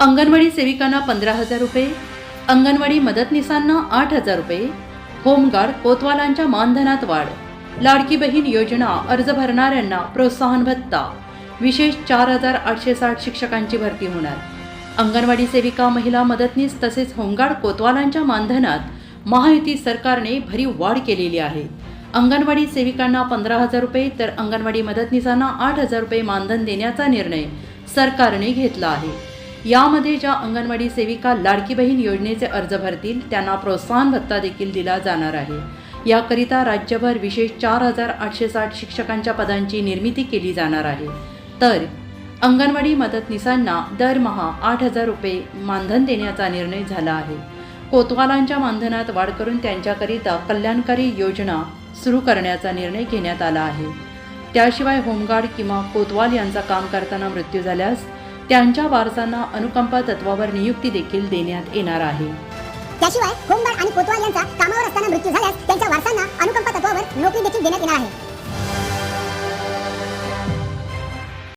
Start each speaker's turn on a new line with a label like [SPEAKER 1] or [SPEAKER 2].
[SPEAKER 1] अंगणवाडी सेविकांना पंधरा हजार रुपये अंगणवाडी मदतनीसांना आठ हजार रुपये होमगार्ड कोतवालांच्या मानधनात वाढ. लाडकी बहीण योजना अर्ज भरणाऱ्यांना प्रोत्साहन भत्ता. विशेष चार हजार आठशे साठ शिक्षकांची भरती होणार. अंगणवाडी सेविका महिला मदतनीस तसेच होमगार्ड कोतवालांच्या मानधनात महायुती सरकारने भरीव वाढ केलेली आहे. अंगणवाडी सेविकांना पंधरा हजार रुपये तर अंगणवाडी मदतनीसांना आठ हजार रुपये मानधन देण्याचा निर्णय सरकारने घेतला आहे. यामध्ये ज्या अंगणवाडी सेविका लाडकी बहीण योजनेचे अर्ज भरतील त्यांना प्रोत्साहन भत्ता देखील दिला जाणार आहे. याकरिता राज्यभर विशेष चार हजार आठशे साठ शिक्षकांच्या पदांची निर्मिती केली जाणार आहे. तर अंगणवाडी मदतनीसांना दरमहा आठ हजार रुपये मानधन देण्याचा निर्णय झाला आहे. कोतवालांच्या मानधनात वाढ करून त्यांच्याकरिता कल्याणकारी योजना सुरू करण्याचा निर्णय घेण्यात आला आहे. त्याशिवाय होमगार्ड किंवा कोतवाल यांचा काम करताना मृत्यू झाल्यास त्यांच्या वारसांना अनुकंपा तत्वावर नियुक्ती देखील देण्यात येणार आहे.
[SPEAKER 2] त्याशिवाय होमगार्ड आणि कोतवाल यांचा कामावर असताना मृत्यू झाल्यास त्यांच्या वारसांना अनुकंपा तत्वावर नोकरी देखील देण्यात येणार आहे.